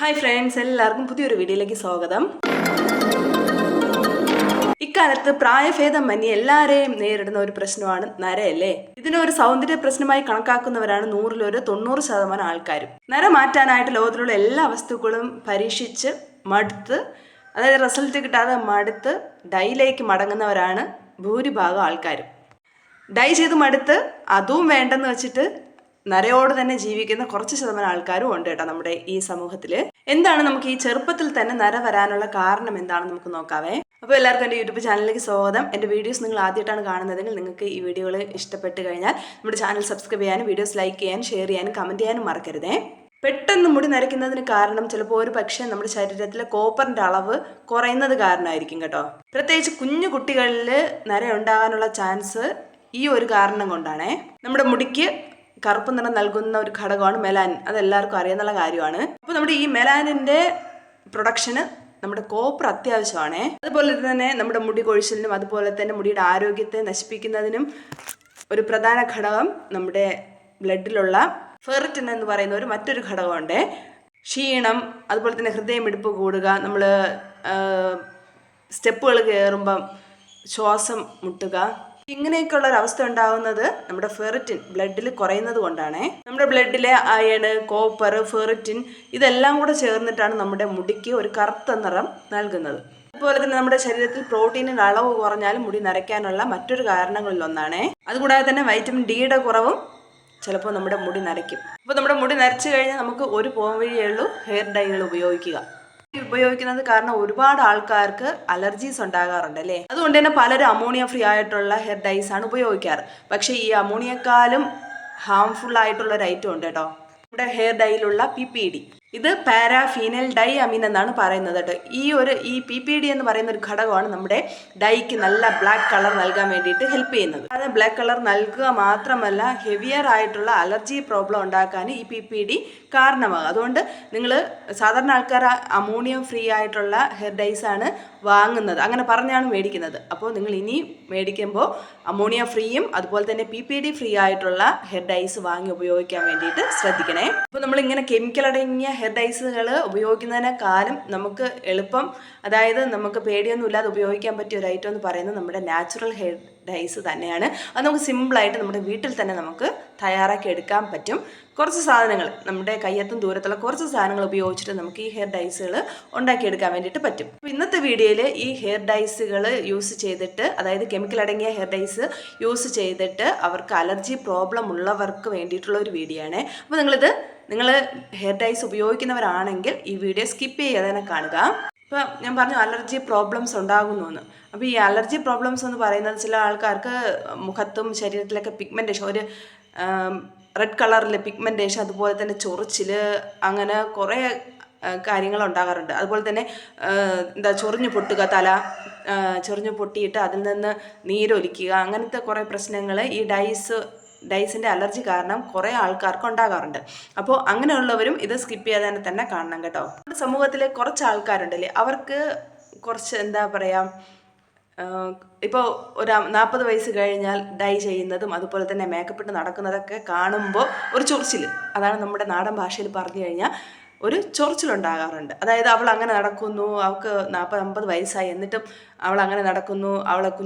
Hi friends എല്ലാവർക്കും പുതിയൊരു വീഡിയോയിലേക്ക് സ്വാഗതം. ഇക്കാലത്ത് പ്രായഭേദം മന്യ എല്ലാവരെയും നേരിടുന്ന ഒരു പ്രശ്നമാണ് നരയല്ലേ? ഇതിനെ ഒരു സൗന്ദര്യ പ്രശ്നമായി കണക്കാക്കുന്നവരാണ് നൂറിലൊരു തൊണ്ണൂറ് ശതമാനം ആൾക്കാരും. നര മാറ്റാനായിട്ട് ലോകത്തിലുള്ള എല്ലാ വസ്തുക്കളും പരീക്ഷിച്ച് മടുത്ത് അതായത് റിസൾട്ട് കിട്ടാതെ മടുത്ത് ഡൈലേക്ക് മടങ്ങുന്നവരാണ് ഭൂരിഭാഗം ആൾക്കാരും. ഡൈ ചെയ്ത് മടുത്ത് അതും വേണ്ടെന്ന് വെച്ചിട്ട് നരയോട് തന്നെ ജീവിക്കുന്ന കുറച്ച് ശതമാനം ആൾക്കാരും ഉണ്ട് കേട്ടോ നമ്മുടെ ഈ സമൂഹത്തിൽ എന്താണ് നമുക്ക് ഈ ചെറുപ്പത്തിൽ തന്നെ നര വരാനുള്ള കാരണം എന്താണെന്ന് നമുക്ക് നോക്കാവേ. അപ്പോൾ എല്ലാവർക്കും എന്റെ യൂട്യൂബ് ചാനലിലേക്ക് സ്വാഗതം. എന്റെ വീഡിയോസ് നിങ്ങൾ ആദ്യമായിട്ടാണ് കാണുന്നതെങ്കിൽ നിങ്ങൾക്ക് ഈ വീഡിയോകൾ ഇഷ്ടപ്പെട്ട് കഴിഞ്ഞാൽ നമ്മുടെ ചാനൽ സബ്സ്ക്രൈബ് ചെയ്യാനും വീഡിയോസ് ലൈക്ക് ചെയ്യാനും ഷെയർ ചെയ്യാനും കമന്റ് ചെയ്യാനും മറക്കരുതേ. പെട്ടെന്ന് മുടി നരയ്ക്കുന്നതിന് കാരണം ചിലപ്പോൾ ഒരു പക്ഷേ നമ്മുടെ ശരീരത്തിലെ കോപ്പറിന്റെ അളവ് കുറയുന്നത് കാരണമായിരിക്കും കേട്ടോ. പ്രത്യേകിച്ച് കുഞ്ഞു കുട്ടികളിൽ നര ഉണ്ടാകാനുള്ള ചാൻസ് ഈ ഒരു കാരണം കൊണ്ടാണേ. നമ്മുടെ മുടിക്ക് കറുപ്പ് നിറം നൽകുന്ന ഒരു ഘടകമാണ് മെലാൻ അത് എല്ലാവർക്കും അറിയാന്നുള്ള കാര്യമാണ്. അപ്പോൾ നമ്മുടെ ഈ മെലാനിന്റെ പ്രൊഡക്ഷന് നമ്മുടെ കോപ്പർ അത്യാവശ്യമാണ്. അതുപോലെ തന്നെ നമ്മുടെ മുടി കൊഴിച്ചിലിനും അതുപോലെ തന്നെ മുടിയുടെ ആരോഗ്യത്തെ നശിപ്പിക്കുന്നതിനും ഒരു പ്രധാന ഘടകം നമ്മുടെ ബ്ലഡിലുള്ള ഫെറിറ്റിൻ എന്ന് പറയുന്ന ഒരു മറ്റൊരു ഘടകമുണ്ട്. ക്ഷീണം അതുപോലെ തന്നെ ഹൃദയമിടിപ്പ് കൂടുക നമ്മൾ സ്റ്റെപ്പുകൾ കയറുമ്പം ശ്വാസം മുട്ടുക ഇങ്ങനെയൊക്കെയുള്ള ഒരു അവസ്ഥ ഉണ്ടാകുന്നത് നമ്മുടെ ഫെറിറ്റിൻ ബ്ലഡിൽ കുറയുന്നത് കൊണ്ടാണ്. നമ്മുടെ ബ്ലഡിലെ അയൺ കോപ്പർ ഫെറിറ്റിൻ ഇതെല്ലാം കൂടെ ചേർന്നിട്ടാണ് നമ്മുടെ മുടിക്ക് ഒരു കറുത്ത നിറം നൽകുന്നത്. അതുപോലെ തന്നെ നമ്മുടെ ശരീരത്തിൽ പ്രോട്ടീനിന്റെ അളവ് കുറഞ്ഞാലും മുടി നരയ്ക്കാനുള്ള മറ്റൊരു കാരണങ്ങളിൽ ഒന്നാണ് അതുകൂടാതെ തന്നെ വൈറ്റമിൻ ഡിയുടെ കുറവും ചിലപ്പോൾ നമ്മുടെ മുടി നരയ്ക്കും. അപ്പോൾ നമ്മുടെ മുടി നരച്ചു കഴിഞ്ഞാൽ നമുക്ക് ഒരു പോം വഴിയേ ഉള്ളൂ ഹെയർ ഡൈകൾ ഉപയോഗിക്കുക. ഉപയോഗിക്കുന്നത് കാരണം ഒരുപാട് ആൾക്കാർക്ക് അലർജീസ് ഉണ്ടാകാറുണ്ട് അല്ലേ? അതുകൊണ്ട് തന്നെ പലരും അമോണിയ ഫ്രീ ആയിട്ടുള്ള ഹെയർ ഡൈസ് ആണ് ഉപയോഗിക്കാറ്. പക്ഷേ ഈ അമോണിയക്കാലും ഹാംഫുൾ ആയിട്ടുള്ള ഒരു ഐറ്റം ഉണ്ട് കേട്ടോ. നമ്മുടെ ഹെയർ ഡൈയിലുള്ള പി പി ഡി. ഇത് പാരാഫീനൽ ഡൈ അമീൻ എന്നാണ് പറയുന്നത് കേട്ടോ. ഈ ഒരു ഈ പി പി ഡി എന്ന് പറയുന്ന ഒരു ഘടകമാണ് നമ്മുടെ ഡൈക്ക് നല്ല ബ്ലാക്ക് കളർ നൽകാൻ വേണ്ടിയിട്ട് ഹെൽപ്പ് ചെയ്യുന്നത്. അത് ബ്ലാക്ക് കളർ നൽകുക മാത്രമല്ല ഹെവിയർ ആയിട്ടുള്ള അലർജി പ്രോബ്ലം ഉണ്ടാക്കാൻ ഈ പി പി ഡി കാരണമാകും. അതുകൊണ്ട് നിങ്ങൾ സാധാരണ ആൾക്കാർ അമോണിയം ഫ്രീ ആയിട്ടുള്ള ഹെയർ ഡൈസ് ആണ് വാങ്ങുന്നത്. അങ്ങനെ പറഞ്ഞാണ് മേടിക്കുന്നത്. അപ്പോൾ നിങ്ങൾ ഇനി മേടിക്കുമ്പോൾ അമോണിയ ഫ്രീയും അതുപോലെ തന്നെ പി പി ഡി ഫ്രീ ആയിട്ടുള്ള ഹെയർ ഡൈസ് വാങ്ങി ഉപയോഗിക്കാൻ വേണ്ടിയിട്ട് ശ്രദ്ധിക്കണേ. അപ്പോൾ നമ്മളിങ്ങനെ കെമിക്കൽ അടങ്ങിയ ഹെയർ ഡൈസുകൾ ഉപയോഗിക്കുന്നതിനേക്കാളും നമുക്ക് എളുപ്പം അതായത് നമുക്ക് പേടിയൊന്നും ഇല്ലാതെ ഉപയോഗിക്കാൻ പറ്റിയ ഒരു ഐറ്റം എന്ന് പറയുന്നത് നമ്മുടെ നാച്ചുറൽ ഹെയർ ഡൈസ് തന്നെയാണ്. അത് നമുക്ക് സിമ്പിളായിട്ട് നമ്മുടെ വീട്ടിൽ തന്നെ നമുക്ക് തയ്യാറാക്കി എടുക്കാൻ പറ്റും. കുറച്ച് സാധനങ്ങൾ നമ്മുടെ കയ്യത്തും ദൂരത്തുള്ള കുറച്ച് സാധനങ്ങൾ ഉപയോഗിച്ചിട്ട് നമുക്ക് ഈ ഹെയർ ഡൈസുകൾ ഉണ്ടാക്കിയെടുക്കാൻ വേണ്ടിയിട്ട് പറ്റും. അപ്പോൾ ഇന്നത്തെ വീഡിയോയിൽ ഈ ഹെയർ ഡൈസുകൾ യൂസ് ചെയ്തിട്ട് അതായത് കെമിക്കൽ അടങ്ങിയ ഹെയർ ഡൈസ് യൂസ് ചെയ്തിട്ട് അവർക്ക് അലർജി പ്രോബ്ലം ഉള്ളവർക്ക് വേണ്ടിയിട്ടുള്ള ഒരു വീഡിയോ ആണ്. അപ്പോൾ നിങ്ങളിത് നിങ്ങൾ ഹെയർ ഡൈസ് ഉപയോഗിക്കുന്നവരാണെങ്കിൽ ഈ വീഡിയോ സ്കിപ്പ് ചെയ്യാതെ തന്നെ കാണുക. ഇപ്പം ഞാൻ പറഞ്ഞു അലർജി പ്രോബ്ലംസ് ഉണ്ടാകുന്നു എന്ന് അപ്പോൾ ഈ അലർജി പ്രോബ്ലംസ് എന്ന് പറയുന്നത് ചില ആൾക്കാർക്ക് മുഖത്തും ശരീരത്തിലൊക്കെ പിഗ്മെന്റേഷൻ ഒരു റെഡ് കളറിൽ പിഗ്മെന്റേഷൻ അതുപോലെ തന്നെ ചൊറിച്ചിൽ അങ്ങനെ കുറേ കാര്യങ്ങൾ ഉണ്ടാകാറുണ്ട്. അതുപോലെ തന്നെ എന്താ ചൊറിഞ്ഞു പൊട്ടുക തല ചൊറിഞ്ഞു പൊട്ടിയിട്ട് അതിൽ നിന്ന് നീരൊലിക്കുക അങ്ങനത്തെ കുറേ പ്രശ്നങ്ങൾ ഈ ഡൈസ് ഡൈസിന്റെ അലർജി കാരണം കുറേ ആൾക്കാർക്ക് ഉണ്ടാകാറുണ്ട്. അപ്പോൾ അങ്ങനെയുള്ളവരും ഇത് സ്കിപ്പ് ചെയ്യാതെ തന്നെ കാണണം കേട്ടോ. നമ്മുടെ സമൂഹത്തിലെ കുറച്ച് ആൾക്കാരുണ്ടല്ലേ? അവർക്ക് കുറച്ച് എന്താ പറയുക ഇപ്പോൾ ഒരു നാൽപ്പത് വയസ്സ് കഴിഞ്ഞാൽ ഡൈ ചെയ്യുന്നതും അതുപോലെ തന്നെ മേക്കപ്പ് ഇട്ട് നടക്കുന്നതൊക്കെ കാണുമ്പോൾ ഒരു ചൊറിച്ചിൽ അതാണ് നമ്മുടെ നാടൻ ഭാഷയിൽ പറഞ്ഞു കഴിഞ്ഞാൽ ഒരു ചൊറിച്ചിലുണ്ടാകാറുണ്ട് അതായത് അവൾ അങ്ങനെ നടക്കുന്നു അവൾക്ക് നാൽപ്പത് അമ്പത് വയസ്സായി. എന്നിട്ടും അവൾ അങ്ങനെ നടക്കുന്നു. അവളെ കു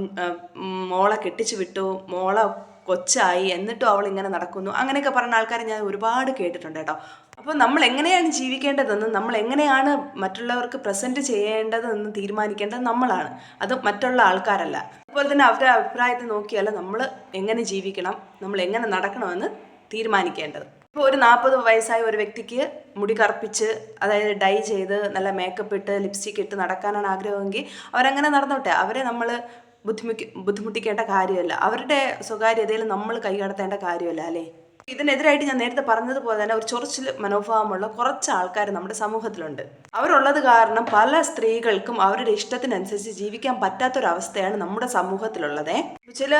മോളെ കെട്ടിച്ചു വിട്ടു. മോളെ കൊച്ചായി എന്നിട്ടും അവൾ ഇങ്ങനെ നടക്കുന്നു. അങ്ങനെയൊക്കെ പറഞ്ഞ ആൾക്കാരെ ഞാൻ ഒരുപാട് കേട്ടിട്ടുണ്ട് കേട്ടോ. അപ്പോൾ നമ്മൾ എങ്ങനെയാണ് ജീവിക്കേണ്ടതെന്ന് നമ്മൾ എങ്ങനെയാണ് മറ്റുള്ളവർക്ക് പ്രസന്റ് ചെയ്യേണ്ടതെന്ന് തീരുമാനിക്കേണ്ടത് നമ്മളാണ്. അത് മറ്റുള്ള ആൾക്കാരല്ല. അതുപോലെ തന്നെ അവരുടെ അഭിപ്രായത്തെ നോക്കിയല്ല നമ്മൾ എങ്ങനെ ജീവിക്കണം നമ്മൾ എങ്ങനെ നടക്കണമെന്ന് തീരുമാനിക്കേണ്ടത്. ഇപ്പോൾ ഒരു നാൽപ്പത് വയസ്സായ ഒരു വ്യക്തിക്ക് മുടി കറുപ്പിച്ച് അതായത് ഡൈ ചെയ്ത് നല്ല മേക്കപ്പ് ഇട്ട് ലിപ്സ്റ്റിക് ഇട്ട് നടക്കാനാണ് ആഗ്രഹമെങ്കിൽ അവരങ്ങനെ നടന്നോട്ടെ. അവരെ നമ്മൾ ബുദ്ധിമുട്ടി ബുദ്ധിമുട്ടിക്കേണ്ട കാര്യമല്ല. അവരുടെ സ്വകാര്യതയിൽ നമ്മൾ കൈകടത്തേണ്ട കാര്യമല്ല അല്ലേ? ഇതിനെതിരായിട്ട് ഞാൻ നേരത്തെ പറഞ്ഞതുപോലെ തന്നെ ഒരു ചൊറിച്ചിൽ മനോഭാവമുള്ള കുറച്ച് ആൾക്കാർ നമ്മുടെ സമൂഹത്തിലുണ്ട്. അവരുള്ളത് കാരണം പല സ്ത്രീകൾക്കും അവരുടെ ഇഷ്ടത്തിനനുസരിച്ച് ജീവിക്കാൻ പറ്റാത്തൊരവസ്ഥയാണ് നമ്മുടെ സമൂഹത്തിലുള്ളത്. ചില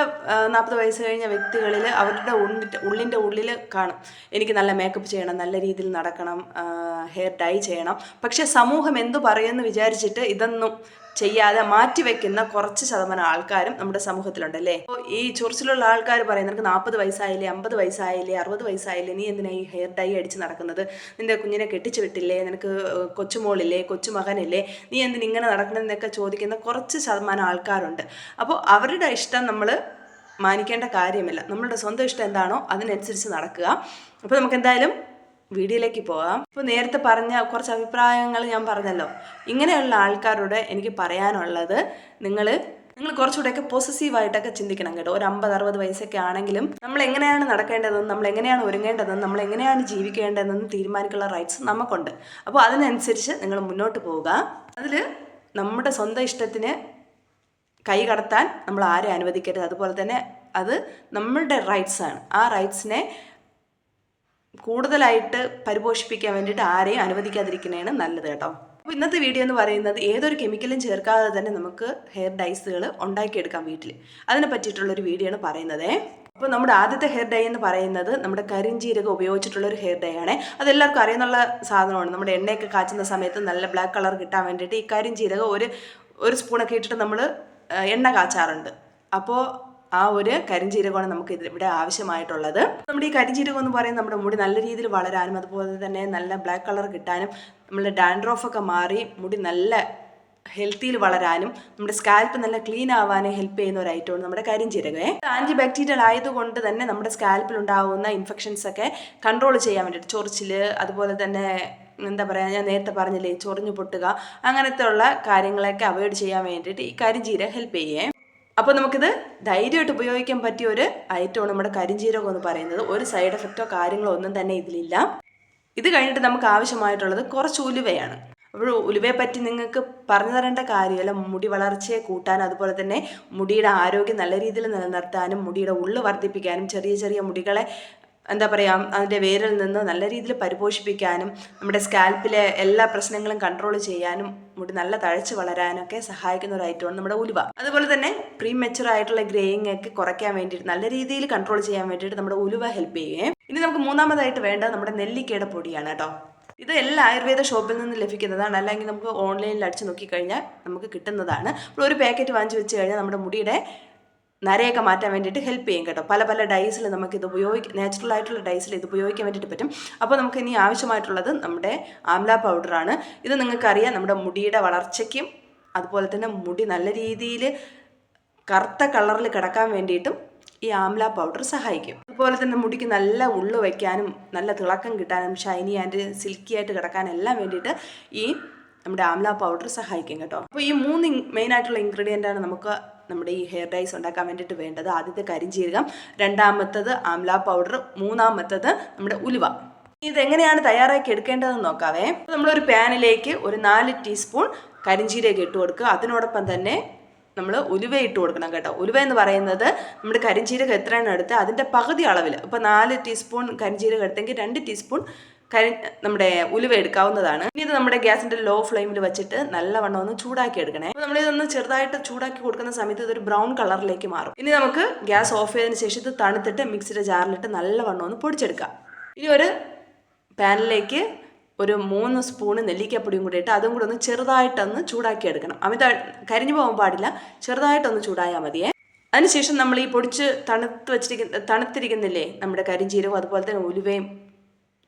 നാൽപ്പത് വയസ്സ് കഴിഞ്ഞ വ്യക്തികളിൽ അവരുടെ ഉള്ളിന്റെ ഉള്ളിന്റെ ഉള്ളിൽ കാണും. എനിക്ക് നല്ല മേക്കപ്പ് ചെയ്യണം നല്ല രീതിയിൽ നടക്കണം ഹെയർ ഡൈ ചെയ്യണം. പക്ഷേ സമൂഹം എന്തു പറയുമെന്ന് വിചാരിച്ചിട്ട് ഇതൊന്നും ചെയ്യാതെ മാറ്റിവെക്കുന്ന കുറച്ച് ശതമാനം ആൾക്കാരും നമ്മുടെ സമൂഹത്തിലുണ്ട് അല്ലേ? അപ്പോൾ ഈ ചൊറിച്ചിലുള്ള ആൾക്കാർ പറയും നിനക്ക് നാൽപ്പത് വയസ്സായില്ലേ അമ്പത് വയസ്സായില്ലേ അറുപത് വയസ്സായില്ലേ നീ എന്തിനാ ഈ ഹെയർ ഡൈ അടിച്ച് നടക്കുന്നത്? നിന്റെ കുഞ്ഞിനെ കെട്ടിച്ചു വിട്ടില്ലേ നിനക്ക് കൊച്ചുമോളില്ലേ കൊച്ചുമകനില്ലേ നീ എന്തിന് ഇങ്ങനെ നടക്കണമെന്നൊക്കെ ചോദിക്കുന്ന കുറച്ച് ശതമാനം ആൾക്കാരുണ്ട്. അപ്പോൾ അവരുടെ ഇഷ്ടം നമ്മൾ മാനിക്കേണ്ട കാര്യമില്ല. നമ്മളുടെ സ്വന്തം ഇഷ്ടം എന്താണോ അതിനനുസരിച്ച് നടക്കുക. അപ്പോൾ നമുക്ക് എന്തായാലും വീഡിയോയിലേക്ക് പോകാം ഇപ്പോൾ നേരത്തെ പറഞ്ഞ കുറച്ച് അഭിപ്രായങ്ങൾ ഞാൻ പറഞ്ഞല്ലോ. ഇങ്ങനെയുള്ള ആൾക്കാരോട് എനിക്ക് പറയാനുള്ളത് നിങ്ങൾ നിങ്ങൾ കുറച്ചുകൂടെയൊക്കെ പോസസീവായിട്ടൊക്കെ ചിന്തിക്കണം കേട്ടോ. ഒരു അമ്പത് അറുപത് വയസ്സൊക്കെ ആണെങ്കിലും നമ്മൾ എങ്ങനെയാണ് നടക്കേണ്ടതെന്നും നമ്മൾ എങ്ങനെയാണ് ഒരുങ്ങേണ്ടതെന്നും നമ്മൾ എങ്ങനെയാണ് ജീവിക്കേണ്ടതെന്നും തീരുമാനിക്കാനുള്ള റൈറ്റ്സ് നമുക്കുണ്ട്. അപ്പോൾ അതിനനുസരിച്ച് നിങ്ങൾ മുന്നോട്ട് പോവുക. അതിൽ നമ്മുടെ സ്വന്തം ഇഷ്ടത്തിന് കൈ കടത്താൻ നമ്മൾ ആരെ അനുവദിക്കരുത്. അതുപോലെ തന്നെ അത് നമ്മളുടെ റൈറ്റ്സാണ് ആ റൈറ്റ്സിനെ കൂടുതലായിട്ട് പരിപോഷിപ്പിക്കാൻ വേണ്ടിയിട്ട് ആരെയും അനുവദിക്കാതിരിക്കുന്നതാണ് നല്ലത് കേട്ടോ. അപ്പോൾ ഇന്നത്തെ വീഡിയോ എന്ന് പറയുന്നത് ഏതൊരു കെമിക്കലും ചേർക്കാതെ തന്നെ നമുക്ക് ഹെയർ ഡൈസുകൾ ഉണ്ടാക്കിയെടുക്കാം വീട്ടിൽ അതിനെ പറ്റിയിട്ടുള്ളൊരു വീഡിയോ ആണ് പറയുന്നത്. അപ്പോൾ നമ്മുടെ ആദ്യത്തെ ഹെയർ ഡൈ എന്ന് പറയുന്നത് നമ്മുടെ കരിഞ്ചീരകം ഉപയോഗിച്ചിട്ടുള്ള ഒരു ഹെയർ ഡൈ ആണ്. അതെല്ലാവർക്കും അറിയുന്നുള്ള സാധനമാണ്. നമ്മുടെ എണ്ണയൊക്കെ കാച്ചുന്ന സമയത്ത് നല്ല ബ്ലാക്ക് കളർ കിട്ടാൻ വേണ്ടിയിട്ട് ഈ കരിഞ്ചീരകം ഒരു ഒരു സ്പൂണൊക്കെ ഇട്ടിട്ട് നമ്മൾ എണ്ണ കാച്ചാറുണ്ട്. അപ്പോൾ ആ ഒരു കരിഞ്ചീരകമാണ് നമുക്ക് ഇവിടെ ആവശ്യമായിട്ടുള്ളത്. നമ്മുടെ ഈ കരിഞ്ചീരകം എന്ന് പറയുന്നത് നമ്മുടെ മുടി നല്ല രീതിയിൽ വളരാനും അതുപോലെ തന്നെ നല്ല ബ്ലാക്ക് കളർ കിട്ടാനും നമ്മുടെ ഡാൻഡ്രോഫ് ഒക്കെ മാറി മുടി നല്ല ഹെൽത്തിയിൽ വളരാനും നമ്മുടെ സ്കാൽപ്പ് നല്ല ക്ലീൻ ആവാനും ഹെൽപ്പ് ചെയ്യുന്ന ഒരു ഐറ്റമാണ് നമ്മുടെ കരിഞ്ചീരകമേ ആന്റി ബാക്ടീരിയൽ ആയതുകൊണ്ട് തന്നെ നമ്മുടെ സ്കാൽപ്പിൽ ഉണ്ടാകുന്ന ഇൻഫെക്ഷൻസ് ഒക്കെ കൺട്രോൾ ചെയ്യാൻ വേണ്ടിയിട്ട് ചൊറിച്ചിൽ അതുപോലെ തന്നെ എന്താ പറയുക ഞാൻ നേരത്തെ പറഞ്ഞില്ലേ ചൊറിഞ്ഞു പൊട്ടുക അങ്ങനത്തെ ഉള്ള കാര്യങ്ങളൊക്കെ അവോയ്ഡ് ചെയ്യാൻ വേണ്ടിയിട്ട് ഈ കരിഞ്ചീരകം ഹെൽപ്പ് ചെയ്യേ. അപ്പോൾ നമുക്കിത് ധൈര്യമായിട്ട് ഉപയോഗിക്കാൻ പറ്റിയ ഒരു ഐറ്റമാണ് നമ്മുടെ കരിഞ്ചീരകം എന്ന് പറയുന്നത്. ഒരു സൈഡ് എഫക്റ്റോ കാര്യങ്ങളോ ഒന്നും തന്നെ ഇതിലില്ല. ഇത് കഴിഞ്ഞിട്ട് നമുക്ക് ആവശ്യമായിട്ടുള്ളത് കുറച്ച് ഉലുവയാണ്. അപ്പോൾ ഉലുവയെ പറ്റി നിങ്ങൾക്ക് പറഞ്ഞു തരേണ്ട കാര്യമല്ല. മുടി വളർച്ചയെ കൂട്ടാൻ അതുപോലെ തന്നെ മുടിയുടെ ആരോഗ്യം നല്ല രീതിയിൽ നിലനിർത്താനും മുടിയുടെ ഉള്ളു വർദ്ധിപ്പിക്കാനും ചെറിയ ചെറിയ മുടികളെ എന്താ പറയുക അതിന്റെ വേരിൽ നിന്ന് നല്ല രീതിയിൽ പരിപോഷിപ്പിക്കാനും നമ്മുടെ സ്കാൽപ്പിലെ എല്ലാ പ്രശ്നങ്ങളും കൺട്രോൾ ചെയ്യാനും മുടി നല്ല തഴച്ച് വളരാനൊക്കെ സഹായിക്കുന്ന ഒരു ഐറ്റമാണ് നമ്മുടെ ഉലുവ. അതുപോലെ തന്നെ പ്രീ മെച്ചുർ ആയിട്ടുള്ള ഗ്രേയിങ് ഒക്കെ കുറയ്ക്കാൻ വേണ്ടിയിട്ട് നല്ല രീതിയിൽ കൺട്രോൾ ചെയ്യാൻ വേണ്ടിയിട്ട് നമ്മുടെ ഉലുവ ഹെൽപ്പ് ചെയ്യുകയും ഇനി നമുക്ക് മൂന്നാമതായിട്ട് വേണ്ടത് നമ്മുടെ നെല്ലിക്കയുടെ പൊടിയാണ് കേട്ടോ. ഇത് എല്ലാ ആയുർവേദ ഷോപ്പിൽ നിന്ന് ലഭിക്കുന്നതാണ് അല്ലെങ്കിൽ നമുക്ക് ഓൺലൈനിൽ അടിച്ച് നോക്കിക്കഴിഞ്ഞാൽ നമുക്ക് കിട്ടുന്നതാണ്. ഒരു പാക്കറ്റ് വാങ്ങിച്ച് വെച്ച് കഴിഞ്ഞാൽ നമ്മുടെ മുടിയുടെ നരയൊക്കെ മാറ്റാൻ വേണ്ടിയിട്ട് ഹെൽപ്പ് ചെയ്യും കേട്ടോ. പല പല ഡൈസിൽ നമുക്ക് ഇത് ഉപയോഗിക്കാം നാച്ചുറൽ ആയിട്ടുള്ള ഡൈസിൽ ഇത് ഉപയോഗിക്കാൻ വേണ്ടിയിട്ട് പറ്റും. അപ്പോൾ നമുക്ക് ഇനി ആവശ്യമായിട്ടുള്ളത് നമ്മുടെ ആംല പൗഡറാണ് ഇത് നിങ്ങൾക്കറിയാം നമ്മുടെ മുടിയുടെ വളർച്ചയ്ക്കും അതുപോലെ തന്നെ മുടി നല്ല രീതിയിൽ കറുത്ത കളറിൽ കിടക്കാൻ വേണ്ടിയിട്ടും ഈ ആംല പൗഡർ സഹായിക്കും. അതുപോലെ തന്നെ മുടിക്ക് നല്ല ഉള്ളു വയ്ക്കാനും നല്ല തിളക്കം കിട്ടാനും ഷൈനി ആൻഡ് സിൽക്കി ആയിട്ട് കിടക്കാനും എല്ലാം വേണ്ടിയിട്ട് ഈ നമ്മുടെ ആംല പൗഡർ സഹായിക്കും കേട്ടോ. അപ്പോൾ ഈ മൂന്ന് മെയിനായിട്ടുള്ള ഇൻഗ്രീഡിയന്റാണ് ഇൻഗ്രീഡിയന്റ് നമുക്ക് നമ്മുടെ ഈ ഹെയർ ഡൈസ് ഉണ്ടാക്കാൻ വേണ്ടിയിട്ട് വേണ്ടത് ആദ്യത്തെ കരിഞ്ചീരകം രണ്ടാമത്തത് ആംല പൗഡർ മൂന്നാമത്തത് നമ്മുടെ ഉലുവ. ഇതെങ്ങനെയാണ് തയ്യാറാക്കി എടുക്കേണ്ടതെന്ന് നോക്കാവേ. നമ്മളൊരു പാനിലേക്ക് ഒരു നാല് ടീസ്പൂൺ കരിഞ്ചീരകം ഇട്ട് കൊടുക്കുക. അതിനോടൊപ്പം തന്നെ നമ്മൾ ഉലുവ ഇട്ട് കൊടുക്കണം കേട്ടോ. ഉലുവ എന്ന് പറയുന്നത് നമ്മുടെ കരിഞ്ചീരകം എത്രയാണ് എടുത്ത് അതിന്റെ പകുതി അളവിൽ ഇപ്പോൾ നാല് ടീസ്പൂൺ കരിഞ്ചീരകം എടുത്തെങ്കിൽ രണ്ട് ടീസ്പൂൺ കരി നമ്മുടെ ഉലുവ എടുക്കാവുന്നതാണ്. ഇനി ഇത് നമ്മുടെ ഗ്യാസിന്റെ ലോ ഫ്ലെയിമിൽ വെച്ചിട്ട് നല്ലവണ്ണം ഒന്ന് ചൂടാക്കി എടുക്കണേ. അപ്പോൾ നമ്മളിതൊന്ന് ചെറുതായിട്ട് ചൂടാക്കി കൊടുക്കുന്ന സമയത്ത് ഇതൊരു ബ്രൗൺ കളറിലേക്ക് മാറും. ഇനി നമുക്ക് ഗ്യാസ് ഓഫ് ചെയ്തതിന് ശേഷം ഇത് തണുത്തിട്ട് മിക്സിയുടെ ജാറിലിട്ട് നല്ലവണ്ണം ഒന്ന് പൊടിച്ചെടുക്കാം. ഇനി ഒരു പാനിലേക്ക് ഒരു മൂന്ന് സ്പൂണ് നെല്ലിക്കപ്പൊടിയും കൂടി ഇട്ട് അതും കൂടി ഒന്ന് ചെറുതായിട്ടൊന്ന് ചൂടാക്കി എടുക്കണം. അമിത കരിഞ്ഞു പോകാൻ പാടില്ല. ചെറുതായിട്ടൊന്ന് ചൂടായാൽ മതിയേ. അതിനുശേഷം നമ്മൾ ഈ പൊടിച്ച് തണുത്ത് വെച്ചിരിക്കുന്ന തണുത്തിരിക്കുന്നില്ലേ നമ്മുടെ കരിഞ്ചീരവും അതുപോലെ തന്നെ ഉലുവയും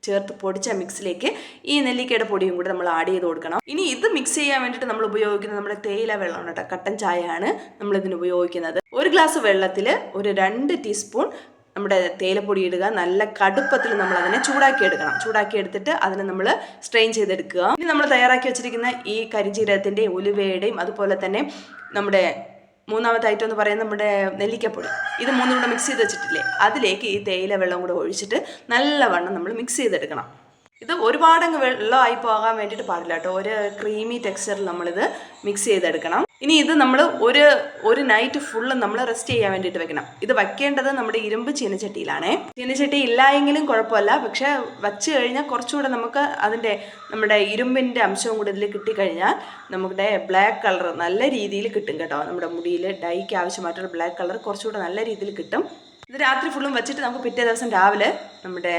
ചേർത്ത് പൊടിച്ച മിക്സിലേക്ക് ഈ നെല്ലിക്കയുടെ പൊടിയും കൂടി നമ്മൾ ആഡ് ചെയ്ത് കൊടുക്കണം. ഇനി ഇത് മിക്സ് ചെയ്യാൻ വേണ്ടിയിട്ട് നമ്മൾ ഉപയോഗിക്കുന്നത് നമ്മുടെ തേയില വെള്ളമാണ് കേട്ടോ. കട്ടൻ ചായയാണ് നമ്മൾ ഇതിന് ഉപയോഗിക്കുന്നത്. ഒരു ഗ്ലാസ് വെള്ളത്തിൽ ഒരു രണ്ട് ടീസ്പൂൺ നമ്മുടെ തേയിലപ്പൊടി ഇടുക. നല്ല കടുപ്പത്തിൽ നമ്മൾ അതിനെ ചൂടാക്കി എടുക്കണം. ചൂടാക്കി എടുത്തിട്ട് അതിനെ നമ്മൾ സ്ട്രെയിൻ ചെയ്തെടുക്കുക. ഇനി നമ്മൾ തയ്യാറാക്കി വെച്ചിരിക്കുന്ന ഈ കരിഞ്ചീരകത്തിന്റെയും ഉലുവയുടെയും അതുപോലെ തന്നെ നമ്മുടെ മൂന്നാമത്തെ ഐറ്റം എന്ന് പറയുന്നത് നമ്മുടെ നെല്ലിക്കപ്പൊടി. ഇത് മൂന്നും കൂടെ മിക്സ് ചെയ്ത് വെച്ചിട്ടില്ലേ? അതിലേക്ക് ഈ തേയില വെള്ളം കൂടെ ഒഴിച്ചിട്ട് നല്ലവണ്ണം നമ്മൾ മിക്സ് ചെയ്തെടുക്കണം. ഇത് ഒരുപാടങ്ങ് വെള്ളമായി പോകാൻ വേണ്ടിയിട്ട് പാടില്ല കേട്ടോ. ഒരു ക്രീമി ടെക്സ്ചറിൽ നമ്മളിത് മിക്സ് ചെയ്തെടുക്കണം. ഇനി ഇത് നമ്മൾ ഒരു ഒരു നൈറ്റ് ഫുള്ള് നമ്മൾ റെസ്റ്റ് ചെയ്യാൻ വേണ്ടിയിട്ട് വെക്കണം. ഇത് വയ്ക്കേണ്ടത് നമ്മുടെ ഇരുമ്പ് ചീനച്ചട്ടിയിലാണേ. ചീനച്ചട്ടി ഇല്ലായെങ്കിലും കുഴപ്പമില്ല. പക്ഷേ വച്ച് കഴിഞ്ഞാൽ കുറച്ചുകൂടെ നമുക്ക് അതിന്റെ നമ്മുടെ ഇരുമ്പിന്റെ അംശവും കൂടെ ഇതിൽ കിട്ടിക്കഴിഞ്ഞാൽ നമ്മുടെ ബ്ലാക്ക് കളർ നല്ല രീതിയിൽ കിട്ടും കേട്ടോ. നമ്മുടെ മുടിയിൽ ഡൈക്ക് ആവശ്യമായിട്ടുള്ള ബ്ലാക്ക് കളർ കുറച്ചുകൂടെ നല്ല രീതിയിൽ കിട്ടും. ഇത് രാത്രി ഫുള്ളും വെച്ചിട്ട് നമുക്ക് പിറ്റേ ദിവസം രാവിലെ നമ്മുടെ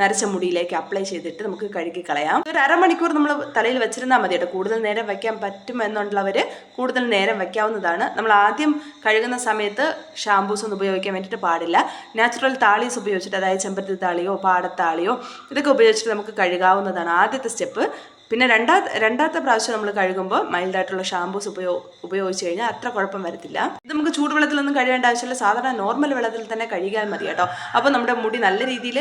നരച്ച മുടിയിലേക്ക് അപ്ലൈ ചെയ്തിട്ട് നമുക്ക് കഴുകി കളയാം. ഒരു അരമണിക്കൂർ നമ്മൾ തലയിൽ വെച്ചിരുന്നാൽ മതി കേട്ടോ. കൂടുതൽ നേരം വയ്ക്കാൻ പറ്റുമെന്നുള്ളവർ കൂടുതൽ നേരം വയ്ക്കാവുന്നതാണ് നമ്മൾ ആദ്യം കഴുകുന്ന സമയത്ത് ഷാമ്പൂസ് ഒന്നും ഉപയോഗിക്കാൻ വേണ്ടിയിട്ട് പാടില്ല. നാച്ചുറൽ താളീസ് ഉപയോഗിച്ചിട്ട് അതായത് ചെമ്പരത്തി താളിയോ പാടത്താളിയോ ഇതൊക്കെ ഉപയോഗിച്ചിട്ട് നമുക്ക് കഴുകാവുന്നതാണ് ആദ്യത്തെ സ്റ്റെപ്പ് പിന്നെ രണ്ടാ രണ്ടാമത്തെ പ്രാവശ്യം നമ്മൾ കഴുകുമ്പോൾ മൈൽഡായിട്ടുള്ള ഷാമ്പൂസ് ഉപയോ ഉപയോഗിച്ച് കഴിഞ്ഞാൽ അത്ര കുഴപ്പം വരത്തില്ല. ഇത് നമുക്ക് ചൂടുവെള്ളത്തിലൊന്നും കഴുകേണ്ട ആവശ്യമില്ല. സാധാരണ നോർമൽ വെള്ളത്തിൽ തന്നെ കഴുകിയാൽ മതി കേട്ടോ. അപ്പോൾ നമ്മുടെ മുടി നല്ല രീതിയിൽ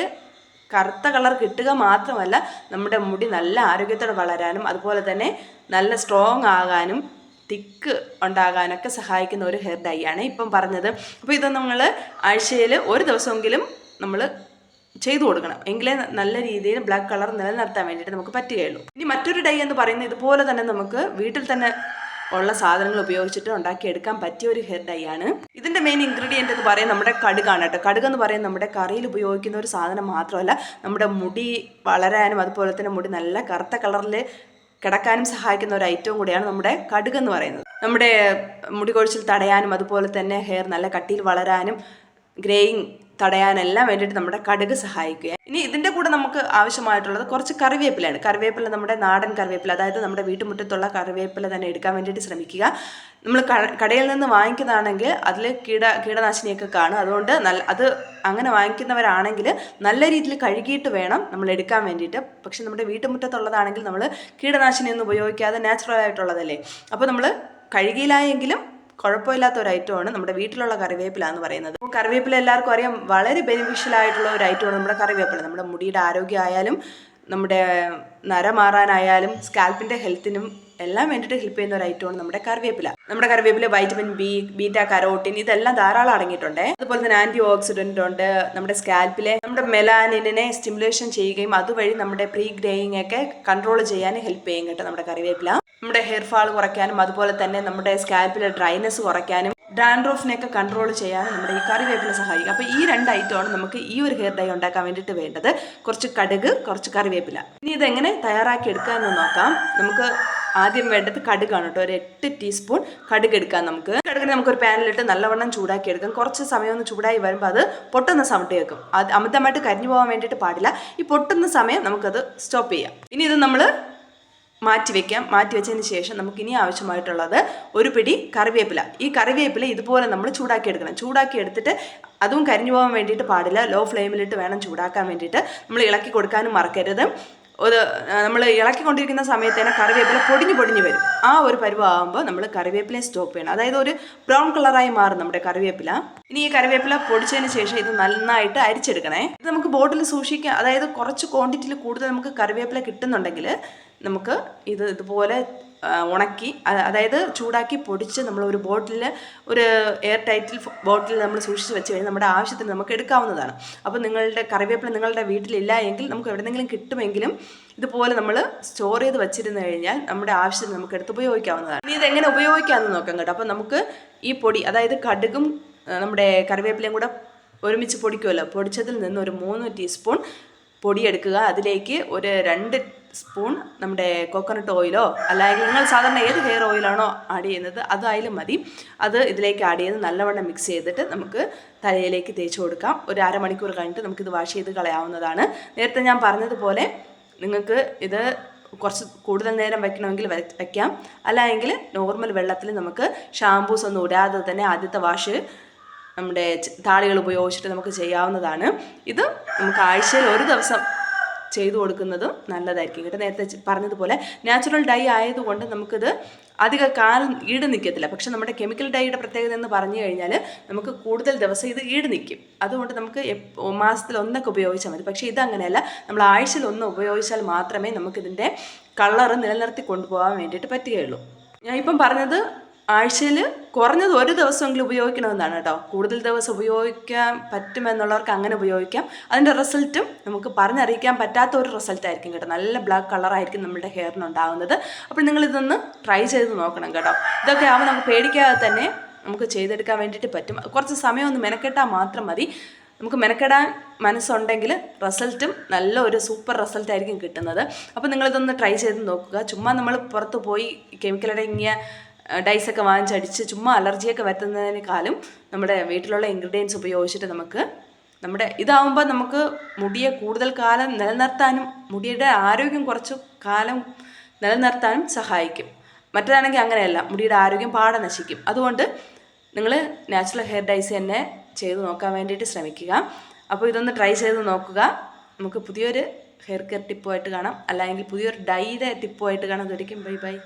കറുത്ത കളർ കിട്ടുക മാത്രമല്ല നമ്മുടെ മുടി നല്ല ആരോഗ്യത്തോടെ വളരാനും അതുപോലെ തന്നെ നല്ല സ്ട്രോങ് ആകാനും തിക്ക് ഉണ്ടാകാനൊക്കെ സഹായിക്കുന്ന ഒരു ഹെയർ ഡൈ ആണ് ഇപ്പം പറഞ്ഞത്. അപ്പോൾ ഇത് നമ്മൾ ആഴ്ചയിൽ ഒരു ദിവസമെങ്കിലും നമ്മൾ ചെയ്തു കൊടുക്കണം. എങ്കിലേ നല്ല രീതിയിൽ ബ്ലാക്ക് കളർ നിലനിർത്താൻ വേണ്ടിയിട്ട് നമുക്ക് പറ്റുകയുള്ളൂ. ഇനി മറ്റൊരു ഡൈ എന്ന് പറയുന്നത് ഇതുപോലെ തന്നെ നമുക്ക് വീട്ടിൽ തന്നെ ഉള്ള സാധനങ്ങൾ ഉപയോഗിച്ചിട്ട് ഉണ്ടാക്കിയെടുക്കാൻ പറ്റിയ ഒരു ഹെയർ ഡൈ ആണ്. ഇതിന്റെ മെയിൻ ഇൻഗ്രീഡിയന്റ് എന്ന് പറയുന്നത് നമ്മുടെ കടുകാണ് കേട്ടോ. കടുക് എന്ന് പറയുന്നത് നമ്മുടെ കറിയിൽ ഉപയോഗിക്കുന്ന ഒരു സാധനം മാത്രമല്ല നമ്മുടെ മുടി വളരാനും അതുപോലെ തന്നെ മുടി നല്ല കറുത്ത കളറിൽ കിടക്കാനും സഹായിക്കുന്ന ഒരു ഐറ്റവും കൂടിയാണ് നമ്മുടെ കടുക് എന്ന് പറയുന്നത്. നമ്മുടെ മുടി കൊഴിച്ചിൽ തടയാനും അതുപോലെ തന്നെ ഹെയർ നല്ല കട്ടിയിൽ വളരാനും ഗ്രേയിങ് തടയാനെല്ലാം വേണ്ടിയിട്ട് നമ്മുടെ കടുക് സഹായിക്കുക ഇനി ഇതിന്റെ കൂടെ നമുക്ക് ആവശ്യമായിട്ടുള്ളത് കുറച്ച് കറിവേപ്പിലയാണ്. കറിവേപ്പില നമ്മുടെ നാടൻ കറിവേപ്പില അതായത് നമ്മുടെ വീട്ടുമുറ്റത്തുള്ള കറിവേപ്പില തന്നെ എടുക്കാൻ വേണ്ടിയിട്ട് ശ്രമിക്കുക. നമ്മൾ കടയിൽ നിന്ന് വാങ്ങിക്കുന്നതാണെങ്കിൽ അതിൽ കീട കീടനാശിനിയൊക്കെ കാണും. അതുകൊണ്ട് നല്ല അത് അങ്ങനെ വാങ്ങിക്കുന്നവരാണെങ്കിൽ നല്ല രീതിയിൽ കഴുകിയിട്ട് വേണം നമ്മൾ എടുക്കാൻ വേണ്ടിയിട്ട്. പക്ഷെ നമ്മുടെ വീട്ടുമുറ്റത്തുള്ളതാണെങ്കിൽ നമ്മൾ കീടനാശിനിയൊന്നും ഉപയോഗിക്കാതെ നാച്ചുറൽ ആയിട്ടുള്ളതല്ലേ? അപ്പോൾ നമ്മൾ കഴുകിയിലായെങ്കിലും കുഴപ്പമില്ലാത്ത ഒരു ഐറ്റമാണ് നമ്മുടെ വീട്ടിലുള്ള കറിവേപ്പില എന്ന് പറയുന്നത്. കറിവേപ്പില എല്ലാവർക്കും അറിയാം വളരെ ബെനിഫിഷ്യൽ ആയിട്ടുള്ള ഒരു ഐറ്റമാണ് നമ്മുടെ കറിവേപ്പില. നമ്മുടെ മുടിയുടെ ആരോഗ്യമായാലും നമ്മുടെ നര മാറാനായാലും സ്കാൽപ്പിന്റെ ഹെൽത്തിനും എല്ലാം വേണ്ടിയിട്ട് ഹെൽപ്പ് ചെയ്യുന്ന ഒരു ഐറ്റമാണ് നമ്മുടെ കറിവേപ്പില. നമ്മുടെ കറിവേപ്പില വൈറ്റമിൻ ബി ബീറ്റ കരോട്ടിൻ ഇതെല്ലാം ധാരാളം അടങ്ങിയിട്ടുണ്ട്. അതുപോലെ തന്നെ ആന്റി ഓക്സിഡന്റ് ഉണ്ട് നമ്മുടെ സ്കാൽപ്പിലെ നമ്മുടെ മെലാനിനെ സ്റ്റിമുലേഷൻ ചെയ്യുകയും അതുവഴി നമ്മുടെ പ്രീ ഗ്രേയിങ് ഒക്കെ കൺട്രോൾ ചെയ്യാൻ ഹെൽപ്പ് ചെയ്യും കേട്ടോ നമ്മുടെ കറിവേപ്പില. നമ്മുടെ ഹെയർ ഫാൾ കുറയ്ക്കാനും അതുപോലെ തന്നെ നമ്മുടെ സ്കാൽപ്പിലെ ഡ്രൈനെസ് കുറയ്ക്കാനും ഡാൻഡ്രോഫിനെയൊക്കെ കൺട്രോൾ ചെയ്യാൻ നമ്മുടെ ഈ കറിവേപ്പില സഹായിക്കും. അപ്പോൾ ഈ രണ്ട് ഐറ്റമാണ് നമുക്ക് ഈ ഒരു ഹെയർ ഡൈ ഉണ്ടാക്കാൻ വേണ്ടിയിട്ട് വേണ്ടത്. കുറച്ച് കടുക് കുറച്ച് കറിവേപ്പില. ഇനി ഇതെങ്ങനെ തയ്യാറാക്കി എടുക്കാമെന്ന് നോക്കാം. നമുക്ക് ആദ്യം വേണ്ടത് കടുകാണ് കേട്ടോ. ഒരു എട്ട് ടീസ്പൂൺ കടുക് എടുക്കാം നമുക്ക്. കടുകിനെ നമുക്ക് ഒരു പാനിലിട്ട് നല്ലവണ്ണം ചൂടാക്കി എടുക്കാം. കുറച്ച് സമയം ഒന്ന് ചൂടായി വരുമ്പോൾ അത് പൊട്ടുന്ന സൗണ്ട് കേൾക്കും അത് അമിതമായിട്ട് കരിഞ്ഞു പോകാൻ വേണ്ടിയിട്ട് പാടില്ല. ഈ പൊട്ടുന്ന സമയം നമുക്കത് സ്റ്റോപ്പ് ചെയ്യാം. ഇനി ഇത് നമ്മൾ മാറ്റി വെക്കാം. മാറ്റി വെച്ചതിന് ശേഷം നമുക്ക് ഇനി ആവശ്യമായിട്ടുള്ളത് ഒരു പിടി കറിവേപ്പില. ഈ കറിവേപ്പില ഇതുപോലെ നമ്മൾ ചൂടാക്കി എടുക്കണം. ചൂടാക്കി എടുത്തിട്ട് അതും കരിഞ്ഞു പോകാൻ വേണ്ടിയിട്ട് പാടില്ല. ലോ ഫ്ലെയിമിലിട്ട് വേണം ചൂടാക്കാൻ വേണ്ടിയിട്ട്. നമ്മൾ ഇളക്കി കൊടുക്കാനും മറക്കരുത്. ഒരു നമ്മൾ ഇളക്കിക്കൊണ്ടിരിക്കുന്ന സമയത്ത് തന്നെ കറിവേപ്പില പൊടിഞ്ഞു പൊടിഞ്ഞു വരും. ആ ഒരു പരുവമാകുമ്പോൾ നമ്മൾ കറിവേപ്പിലയെ സ്റ്റോപ്പ് ചെയ്യണം. അതായത് ഒരു ബ്രൗൺ കളറായി മാറും നമ്മുടെ കറിവേപ്പില. ഇനി ഈ കറിവേപ്പില പൊടിച്ചതിന് ശേഷം ഇത് നന്നായിട്ട് അരിച്ചെടുക്കണേ. ഇത് നമുക്ക് ബോട്ടിൽ സൂക്ഷിക്കാം. അതായത് കുറച്ച് ക്വാണ്ടിറ്റിയിൽ കൂടുതൽ നമുക്ക് കറിവേപ്പില കിട്ടുന്നുണ്ടെങ്കിൽ നമുക്ക് ഇത് ഇതുപോലെ ഉണക്കി അതായത് ചൂടാക്കി പൊടിച്ച് നമ്മൾ ഒരു ബോട്ടിൽ ഒരു എയർ ടൈറ്റിൽ ബോട്ടിൽ നമ്മൾ സൂക്ഷിച്ച് വെച്ച് കഴിഞ്ഞാൽ നമ്മുടെ ആവശ്യത്തിന് നമുക്ക് എടുക്കാവുന്നതാണ്. അപ്പോൾ നിങ്ങളുടെ കറിവേപ്പില നിങ്ങളുടെ വീട്ടിലില്ല എങ്കിൽ നമുക്ക് എവിടെന്നെങ്കിലും കിട്ടുമെങ്കിലും ഇതുപോലെ നമ്മൾ സ്റ്റോർ ചെയ്ത് വെച്ചിരുന്നു കഴിഞ്ഞാൽ നമ്മുടെ ആവശ്യത്തിന് നമുക്ക് എടുത്ത് ഉപയോഗിക്കാവുന്നതാണ്. ഇനി ഇതെങ്ങനെ ഉപയോഗിക്കാമെന്ന് നോക്കാം കേട്ടോ. അപ്പോൾ നമുക്ക് ഈ പൊടി അതായത് കടുകും നമ്മുടെ കറിവേപ്പിലയും കൂടെ ഒരുമിച്ച് പൊടിക്കുമല്ലോ പൊടിച്ചതിൽ നിന്ന് ഒരു മൂന്ന് ടീസ്പൂൺ പൊടിയെടുക്കുക. അതിലേക്ക് ഒരു രണ്ട് സ്പൂൺ നമ്മുടെ കോക്കനട്ട് ഓയിലോ അല്ലെങ്കിൽ നിങ്ങൾ സാധാരണ ഏത് ഹെയർ ഓയിലാണോ ആഡ് ചെയ്യുന്നത് അതായാലും മതി. അത് ഇതിലേക്ക് ആഡ് ചെയ്ത് നല്ലവണ്ണം മിക്സ് ചെയ്തിട്ട് നമുക്ക് തലയിലേക്ക് തേച്ച് കൊടുക്കാം. ഒരു അരമണിക്കൂർ കഴിഞ്ഞിട്ട് നമുക്കിത് വാഷ് ചെയ്ത് കളയാവുന്നതാണ്. നേരത്തെ ഞാൻ പറഞ്ഞതുപോലെ നിങ്ങൾക്ക് ഇത് കുറച്ച് കൂടുതൽ നേരം വെക്കണമെങ്കിൽ വെക്കാം. അല്ലെങ്കിൽ നോർമൽ വെള്ളത്തിൽ നമുക്ക് ഷാമ്പൂസ് ഒന്നും ഇടാതെ തന്നെ ആദ്യത്തെ വാഷ് നമ്മുടെ താളികൾ ഉപയോഗിച്ചിട്ട് നമുക്ക് ചെയ്യാവുന്നതാണ്. ഇത് നമുക്ക് ആഴ്ചയിൽ ഒരു ദിവസം ചെയ്തു കൊടുക്കുന്നതും നല്ലതായിരിക്കും. കേട്ടോ നേരത്തെ പറഞ്ഞതുപോലെ നാച്ചുറൽ ഡൈ ആയതുകൊണ്ട് നമുക്കിത് അധിക കാലം ഈട് നിൽക്കത്തില്ല പക്ഷെ നമ്മുടെ കെമിക്കൽ ഡൈയുടെ പ്രത്യേകത എന്ന് പറഞ്ഞു കഴിഞ്ഞാൽ നമുക്ക് കൂടുതൽ ദിവസം ഇത് ഈട് നിൽക്കും അതുകൊണ്ട് നമുക്ക് മാസത്തിൽ ഒന്നൊക്കെ ഉപയോഗിച്ചാൽ മതി. പക്ഷേ ഇതങ്ങനെയല്ല. നമ്മൾ ആഴ്ചയിൽ ഒന്ന് ഉപയോഗിച്ചാൽ മാത്രമേ നമുക്കിതിന്റെ കളറ് നിലനിർത്തി കൊണ്ടുപോകാൻ വേണ്ടിയിട്ട് പറ്റുകയുള്ളൂ. ഞാൻ ഇപ്പം പറഞ്ഞത് ആഴ്ചയിൽ കുറഞ്ഞത് ഒരു ദിവസമെങ്കിലും ഉപയോഗിക്കണമെന്നാണ് കേട്ടോ. കൂടുതൽ ദിവസം ഉപയോഗിക്കാൻ പറ്റുമെന്നുള്ളവർക്ക് അങ്ങനെ ഉപയോഗിക്കാം. അതിന്റെ റിസൾട്ടും നമുക്ക് പറഞ്ഞറിയിക്കാൻ പറ്റാത്ത ഒരു റിസൾട്ട് ആയിരിക്കും കേട്ടോ. നല്ല ബ്ലാക്ക് കളറായിരിക്കും നമ്മുടെ ഹെയറിന് ഉണ്ടാകുന്നത് അപ്പോൾ നിങ്ങളിതൊന്ന് ട്രൈ ചെയ്ത് നോക്കണം കേട്ടോ. ഇതൊക്കെ ആവുമ്പോൾ നമുക്ക് പേടിക്കാതെ തന്നെ നമുക്ക് ചെയ്തെടുക്കാൻ വേണ്ടിയിട്ട് പറ്റും. കുറച്ച് സമയം ഒന്ന് മെനക്കെട്ടാൽ മാത്രം മതി. നമുക്ക് മെനക്കെടാൻ മനസ്സുണ്ടെങ്കിൽ റിസൾട്ടും നല്ല ഒരു സൂപ്പർ റിസൾട്ട് ആയിരിക്കും കിട്ടുന്നത്. അപ്പോൾ നിങ്ങളിതൊന്ന് ട്രൈ ചെയ്ത് നോക്കുക. ചുമ്മാ നമ്മൾ പുറത്ത് പോയി കെമിക്കൽ അടങ്ങിയ ഡൈസൊക്കെ വാങ്ങിച്ചടിച്ച് ചുമ്മാ അലർജിയൊക്കെ വരുത്തുന്നതിനേക്കാളും നമ്മുടെ വീട്ടിലുള്ള ഇൻഗ്രീഡിയൻസ് ഉപയോഗിച്ചിട്ട് നമുക്ക് നമ്മുടെ ഇതാവുമ്പോൾ നമുക്ക് മുടിയെ കൂടുതൽ കാലം നിലനിർത്താനും മുടിയുടെ ആരോഗ്യം കുറച്ച് കാലം നിലനിർത്താനും സഹായിക്കും. മറ്റേതാണെങ്കിൽ അങ്ങനെയല്ല മുടിയുടെ ആരോഗ്യം പാടെ നശിക്കും. അതുകൊണ്ട് നിങ്ങൾ നാച്ചുറൽ ഹെയർ ഡൈസ് തന്നെ ചെയ്ത് നോക്കാൻ വേണ്ടിയിട്ട് ശ്രമിക്കുക. അപ്പോൾ ഇതൊന്ന് ട്രൈ ചെയ്ത് നോക്കുക. നമുക്ക് പുതിയൊരു ഹെയർ കെയർ ടിപ്പുമായിട്ട് കാണാം. അല്ലെങ്കിൽ പുതിയൊരു ഡൈയുടെ ടിപ്പുമായിട്ട് കാണാം. ഇതൊരിക്കും. Bye bye